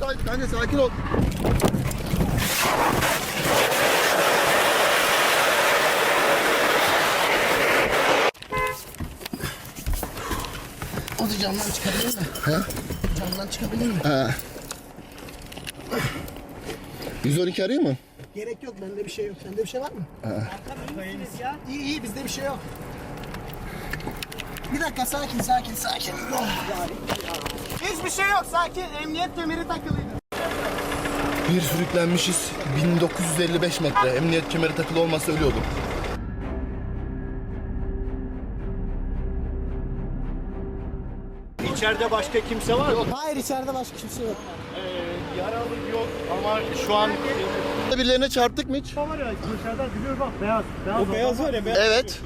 kanka sakin ol. O da camdan çıkabilir mi? He? Camdan çıkabilir mi? He. 112 arıyor mu? Gerek yok bende bir şey yok. Sende bir şey var mı? İyi iyi bizde bir şey yok. Bir dakika sakin sakin sakin. Hiçbir şey yok sakin. Emniyet kemeri takılıydı. Bir sürüklenmişiz. 1955 metre. Emniyet kemeri takılı olmasa ölüyordum. İçeride başka kimse var mı? Hayır içeride başka kimse yok. Yaralı yok ama şu an Birilerine çarptık mı hiç? var ya dışarıdan biliyor bak beyaz. beyaz o beyaz var ya beyaz. Evet.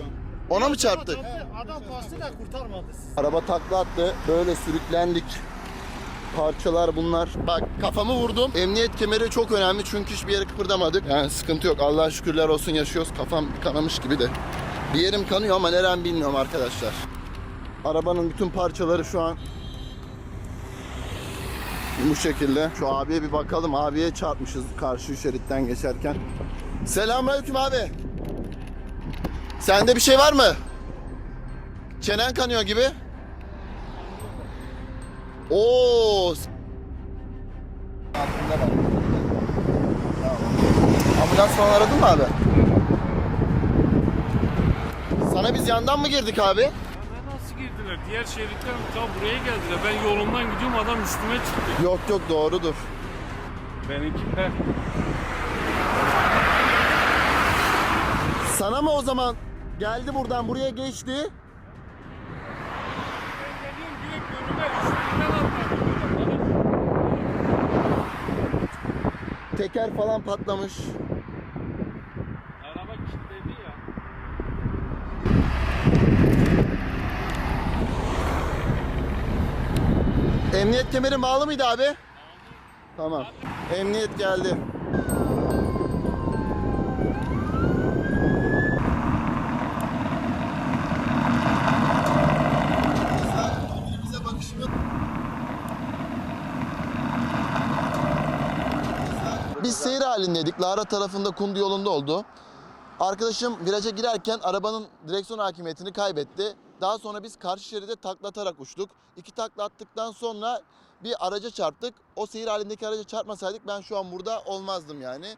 Ona mı çarptık? Adam da kurtarmadı sizi. Araba takla attı. Böyle sürüklendik. Parçalar bunlar. Bak kafamı vurdum. Emniyet kemeri çok önemli çünkü hiçbir yere kıpırdamadık. Yani sıkıntı yok. Allah'a şükürler olsun yaşıyoruz. Kafam kanamış gibi de. Bir yerim kanıyor ama nerem bilmiyorum arkadaşlar. Arabanın bütün parçaları şu an bu şekilde. Şu abiye bir bakalım. Abiye çarpmışız karşı şeritten geçerken. Selamünaleyküm abi. Sende bir şey var mı? Çenen kanıyor gibi. Oo. s- Altında bak. Ambulans falan aradın mı abi? Sana biz yandan mı girdik abi? Nasıl girdiler? Diğer şeritten tam buraya geldiler. Ben yolumdan gidiyorum adam üstüme çıktı. Yok yok doğrudur. Benimki he. Sana mı o zaman geldi buradan buraya geçti? Teker falan patlamış. Araba kilitledi ya. Emniyet kemeri bağlı mıydı abi? Tamam. Emniyet geldi. Biz seyir halindeydik. Lara tarafında Kundu yolunda oldu. Arkadaşım viraja girerken arabanın direksiyon hakimiyetini kaybetti. Daha sonra biz karşı şeride taklatarak uçtuk. İki takla attıktan sonra bir araca çarptık. O seyir halindeki araca çarpmasaydık ben şu an burada olmazdım yani.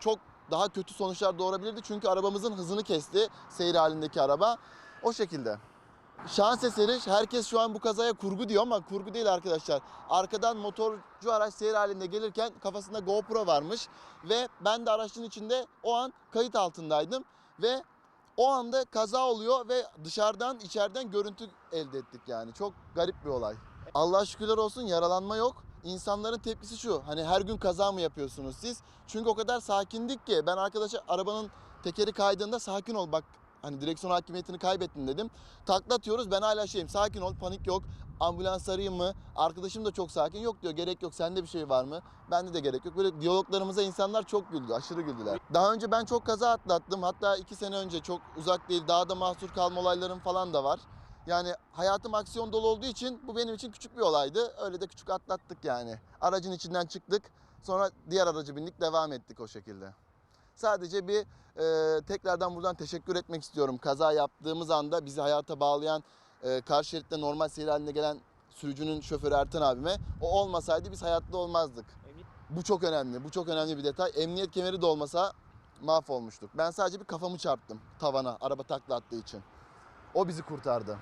Çok daha kötü sonuçlar doğurabilirdi çünkü arabamızın hızını kesti seyir halindeki araba. O şekilde. Şans eseri herkes şu an bu kazaya kurgu diyor ama kurgu değil arkadaşlar. Arkadan motorcu araç seyir halinde gelirken kafasında GoPro varmış ve ben de araçın içinde o an kayıt altındaydım ve o anda kaza oluyor ve dışarıdan içeriden görüntü elde ettik yani. Çok garip bir olay. Allah şükürler olsun yaralanma yok. İnsanların tepkisi şu. Hani her gün kaza mı yapıyorsunuz siz? Çünkü o kadar sakindik ki ben arkadaşa arabanın tekeri kaydığında sakin ol bak hani direksiyon hakimiyetini kaybettin dedim. Takla atıyoruz ben hala şeyim sakin ol panik yok. Ambulans arayayım mı? Arkadaşım da çok sakin. Yok diyor gerek yok. Sende bir şey var mı? Bende de gerek yok. Böyle diyaloglarımıza insanlar çok güldü. Aşırı güldüler. Daha önce ben çok kaza atlattım. Hatta iki sene önce çok uzak değil. Dağda mahsur kalma olaylarım falan da var. Yani hayatım aksiyon dolu olduğu için bu benim için küçük bir olaydı. Öyle de küçük atlattık yani. Aracın içinden çıktık. Sonra diğer aracı bindik devam ettik o şekilde. Sadece bir e, tekrardan buradan teşekkür etmek istiyorum. Kaza yaptığımız anda bizi hayata bağlayan e, karşı şeritte normal seyir haline gelen sürücünün şoförü Ertan abime. O olmasaydı biz hayatta olmazdık. Bu çok önemli. Bu çok önemli bir detay. Emniyet kemeri de olmasa mahvolmuştuk. Ben sadece bir kafamı çarptım tavana araba takla attığı için. O bizi kurtardı.